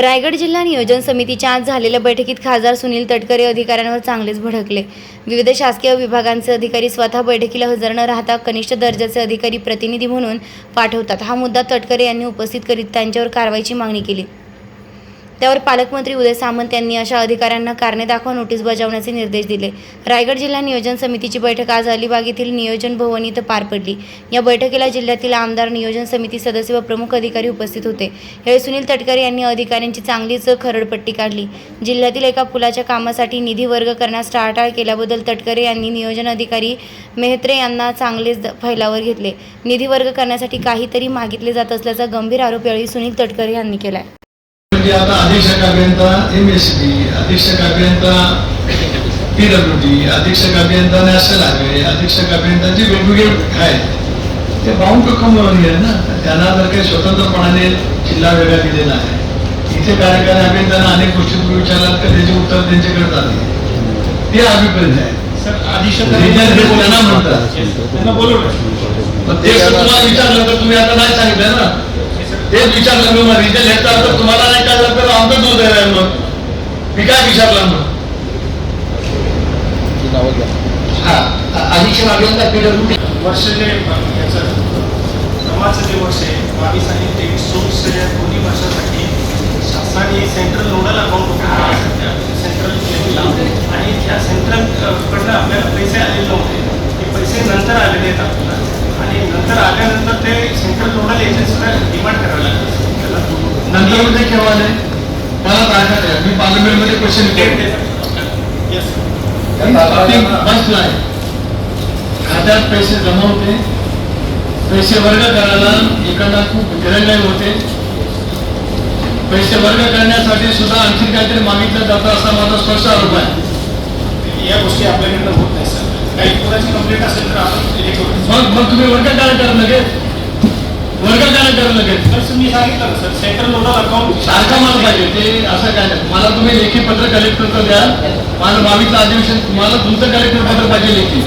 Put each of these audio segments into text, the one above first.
रायगड जिल्हा नियोजन समितीच्या आज झालेल्या बैठकीत खासदार सुनील तटकरे अधिकाऱ्यांवर चांगलेच भडकले. विविध शासकीय विभागांचे अधिकारी स्वतः बैठकीला हजर न राहता कनिष्ठ दर्जाचे अधिकारी प्रतिनिधी म्हणून पाठवतात. हा मुद्दा तटकरे यांनी उपस्थित करीत त्यांच्यावर कारवाईची मागणी केली. त्यावर पालकमंत्री उदय सामंत यांनी अशा अधिकाऱ्यांना कारणे दाखवा नोटीस बजावण्याचे निर्देश दिले. रायगड जिल्हा नियोजन समितीची बैठक आज अलिबाग येथील नियोजन भवन इथं पार पडली. या बैठकीला जिल्ह्यातील आमदार नियोजन समिती सदस्य व प्रमुख अधिकारी उपस्थित होते. यावेळी सुनील तटकरे यांनी अधिकाऱ्यांची चांगलीच खरडपट्टी काढली. जिल्ह्यातील एका पुलाच्या कामासाठी निधी वर्ग करण्यास टाळाटाळ केल्याबद्दल तटकरे यांनी नियोजन अधिकारी मेहत्रे यांना चांगलेच फैलावर घेतले. निधी वर्ग करण्यासाठी काहीतरी मागितले जात असल्याचा गंभीर आरोप यावेळी सुनील तटकरे यांनी केला आहे म्हणजे आता अधीक्षक अभियंता एम एस डी अधीक्षक अभियंता पीडब्ल्यू डी अधीक्षक अभियंता नॅशनल हायवे अधीक्षक अभियंता जे वेगवेगळे आहेत ते बाउंड टू कम आहे ना. त्यांना जर काही स्वतंत्रपणाने जिल्हा वेगळा दिलेला आहे इथे कार्यकारी अभियंत्यांना अनेक गोष्टी तुम्ही विचारलात तर त्याचे उत्तर त्यांच्याकडे जाते. ते अभिप्राय आहे त्यांना म्हणतात. ते तुम्हाला विचारलं तर तुम्ही आता नाही सांगितलं ना. तेच विचारलं मी मग रिजन हेड तर तुम्हाला नाही कळलं तर आमचं दूध आहे मग. मी काय विचारलं मग? हा. अधीक्षक अभियंता पीडब्ल्यू वर्ष जे याचं क्रमाचं जे वर्ष आहे बावीस आणि तेवीस चोवीस या दोन्ही वर्षासाठी शासनाने सेंट्रल नोडल अकाउंट सेंट्रल लेवलला आणि त्या सेंट्रल कडनं आपल्याला पैसे आलेले नव्हते. ते पैसे नंतर आलेले आहेत आपल्याला. आणि नंतर आल्यानंतर ते सेंट्रल नोडल एजन्सीला डिमांड करा. नंतर म्हणजे केव्हा नाही मला तारखा द्या मी पार्लमेंटमध्ये क्वेश्चन डेट केले येस बस नाही खात्यात पैसे जमा होते. पैसे वर्ग करायला इकडनं खूप गिरंगाई होते. पैसे वर्ग करण्यासाठी सुद्धा आणखी काहीतरी मागितलं जातं असा माझा स्पष्ट आरोप आहे. या गोष्टी आपल्याकडनं होत नाही सर. काही कोणाची कंप्लेंट असेल तर आपण मग मग तुम्ही वर्ग काय करा लगेच? वर्ग काय करा लगेच सर मी सांगितलं सर सेंट्रल नोडल अकाउंट सारखं मला पाहिजे ते असं काय नाही. मला तुम्ही लेखी पत्र कलेक्ट करतो द्या. माझं बावीसचं अधिवेशन मला तुमचं कलेक्टर पत्र पाहिजे लेखी.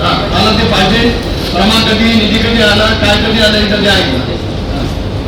हा मला ते पाहिजे. क्रमांक कधी निधी कधी आला काय कधी आला हे कधी ऐकलं